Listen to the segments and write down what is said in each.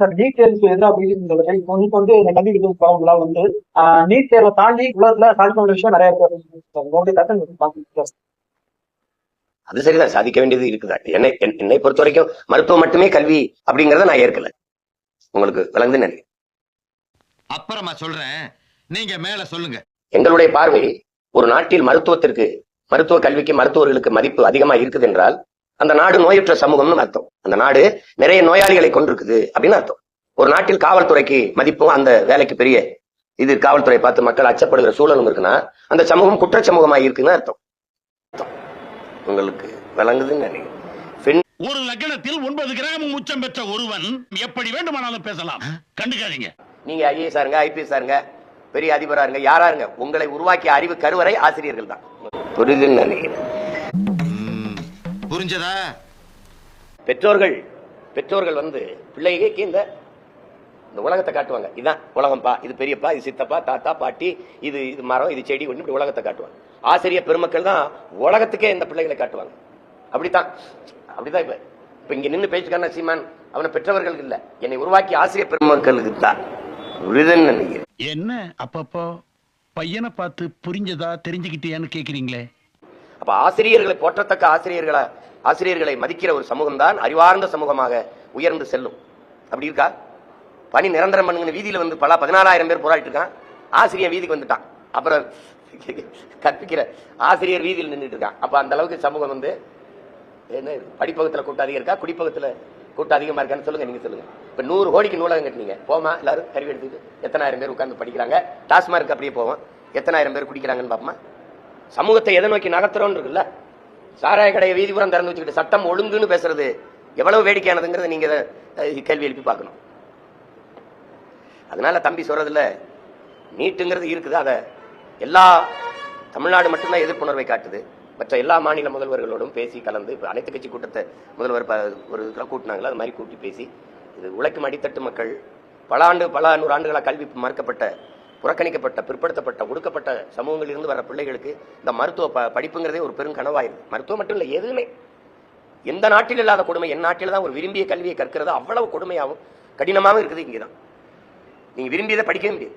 Sir NEET தேர்வுக்கு எதிராக பேசிட்டு சொல்லுங்க இப்போ வந்து- இந்த கல்வி விடுவிப்பாங்கலாம் வந்து நீட் தேர்வை தாண்டி உலகத்துல சாதிக்க வேண்டிய விஷயம் நிறைய. உங்களுடைய கருத்து அது சரிதான். சாதிக்க வேண்டியது இருக்குதா? என்னை என்- என்னை பொறுத்த வரைக்கும் மருத்துவம் மட்டுமே கல்வி அப்படிங்கறத நான் ஏற்கல. உங்களுக்கு விளங்குது நினைக்கிறேன் அப்புறமா சொல்றேன். நீங்க மேல சொல்லுங்க. எங்களுடைய பார்வை ஒரு நாட்டில் மருத்துவத்திற்கு மருத்துவ கல்விக்கு மருத்துவர்களுக்கு மதிப்பு அதிகமா இருக்குது என்றால் அந்த நாடு நோயற்ற சமூகம்னு அர்த்தம். அந்த நாடு நிறைய நோயாளிகளை கொண்டிருக்குது அப்படின்னு அர்த்தம். ஒரு நாட்டில் காவல்துறைக்கு மதிப்பும் அந்த வேலைக்கு பெரிய இது காவல்துறை பார்த்து மக்கள் அச்சப்படுகிற சூழலும் இருக்குன்னா அந்த சமூகம் குற்ற சமூகமா இருக்குன்னு அர்த்தம். உங்களுக்கு விளங்குதுன்னு நினைக்கிறேன். ஒரு லக்னத்தில் ஒன்பது கிராம் உச்சம் பெற்ற ஒருவன் எப்படி வேண்டுமானாலும் பேசலாம். கண்டுக்காதீங்க. நீங்க ஐஏஎஸ் இருங்க ஐபிஎஸ் இருங்க பெரிய அதிபரா இருங்க யாரா இருங்க உங்களை உருவாக்கிய அறிவு கருவறை ஆசிரியர்கள் தான். புரியுதுன்னு நினைக்கிறேன். புரிஞ்சதா? பெற்றோர்கள் பெற்றோர்கள் வந்து பிள்ளைகளுக்கு இந்த இந்த உலகத்தை காட்டுவாங்க. இதான் உலகம்பா இது பெரியப்பா இது சித்தப்பா தாத்தா பாட்டி இது இது மரம் இது செடி ஒன்று இப்படி உலகத்தை காட்டுவாங்க. ஆசிரியர் பெருமக்கள் தான் உலகத்துக்கே இந்த பிள்ளைகளை காட்டுவாங்க. அப்படித்தான். அப்படிதான் இப்ப இப்ப இங்க நின்னு பேச்சுக்கான சீமான் அவனை பெற்றவர்கள் இல்ல. என்னை உருவாக்கி ஆசிரியர் பெருமக்களுக்கு தான் நினைக்கிறேன் என்ன அப்பப்போ? பையனை பார்த்து புரிஞ்சதா தெரிஞ்சுக்கிட்டியான்னு கேக்குறீங்களே? அப்ப ஆசிரியர்களை போற்றத்தக்க ஆசிரியர்களை ஆசிரியர்களை மதிக்கிற ஒரு சமூகம் தான் அறிவார்ந்த சமூகமாக உயர்ந்து செல்லும். அப்படி இருக்கா? பணி நிரந்தரம் பண்ணுங்கன்னு வீதியில் வந்து பல பதினாலாயிரம் பேர் போராடிட்டு இருக்கான். ஆசிரியர் வீதிக்கு வந்துட்டான். அப்புறம் கற்பிக்கிற ஆசிரியர் வீதியில் நின்றுட்டு இருக்கான். அப்ப அந்த அளவுக்கு சமூகம் வந்து என்ன படிப்பகத்துல கூட்டம் அதிகம் இருக்கா? குடிப்பகத்துல கூட்டம் அதிகமா இருக்கான்னு சொல்லுங்க நீங்க சொல்லுங்க. இப்ப நூறு கோடிக்கு நூலகம் கட்டினீங்க. போமா? எல்லாரும் கருவி எடுத்துக்கிட்டு எத்தனாயிரம் பேர் உட்கார்ந்து படிக்கிறாங்க. டாஸ்மார்க் அப்படியே போவோம். எத்தனாயிரம் பேர் குடிக்கிறாங்கன்னு பாப்போமா? சமூகத்தை எதை நோக்கி நகர்த்துறோம் இருக்குல்ல. சாராய கடையை வீதிபுறம் திறந்து வச்சுக்கிட்டு சட்டம் ஒழுங்குன்னு பேசுறது எவ்வளவு வேடிக்கையானதுங்கிறத நீங்க கேள்வி எழுப்பி பார்க்கணும். அதனால தம்பி சொல்றதுல நீட்டுங்கிறது இருக்குது. அதை எல்லா தமிழ்நாடு மட்டும்தான் எதிர்ப்புணர்வை காட்டுது. மற்ற எல்லா மாநில முதல்வர்களோடும் பேசி கலந்து இப்போ அனைத்து கட்சி கூட்டத்தை முதல்வர் ஒரு இதுல கூட்டினாங்களோ அது மாதிரி கூட்டி பேசி இது உழைக்கும் அடித்தட்டு மக்கள் பல ஆண்டு பல நூறு கல்வி மறுக்கப்பட்ட புறக்கணிக்கப்பட்ட பிற்படுத்தப்பட்ட ஒடுக்கப்பட்ட சமூகங்களிலிருந்து வர பிள்ளைகளுக்கு இந்த மருத்துவ ப- படிப்புங்கிறதே ஒரு பெரும் கனவாயிருது. மருத்துவம் மட்டும் இல்லை எதுவுமே. எந்த நாட்டில் இல்லாத கொடுமை என் நாட்டில் தான் ஒரு விரும்பிய கல்வியை கற்கிறது. அவ்வளவு கொடுமையாகவும் கடினமாகவும் இருக்குது இங்கே தான் நீங்கள் விரும்பியதை படிக்கவே முடியாது.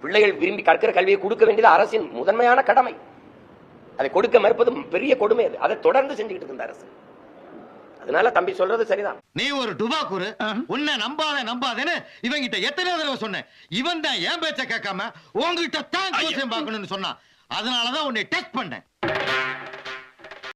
பிள்ளைகள் விரும்பி கற்கிற கல்வியை கொடுக்க வேண்டியது அரசின் முதன்மையான கடமை. அதை கொடுக்க மறுப்பது பெரிய கொடுமை அது. அதை தொடர்ந்து செஞ்சுக்கிட்டு இருக்கு இந்த அரசு. அதனால தம்பி சொல்றது சரிதான். நீ ஒரு டுபாக்கூரு உன்னை நம்பாத நம்பாதேன்னு இவங்கிட்ட எத்தனை தடவை சொன்னேன். இவன் தான் என் பேச்ச கேட்காம உன்கிட்ட தான் பார்க்கணும்னு சொன்னான். அதனாலதான் உன்னை டெஸ்ட் பண்ணேன்.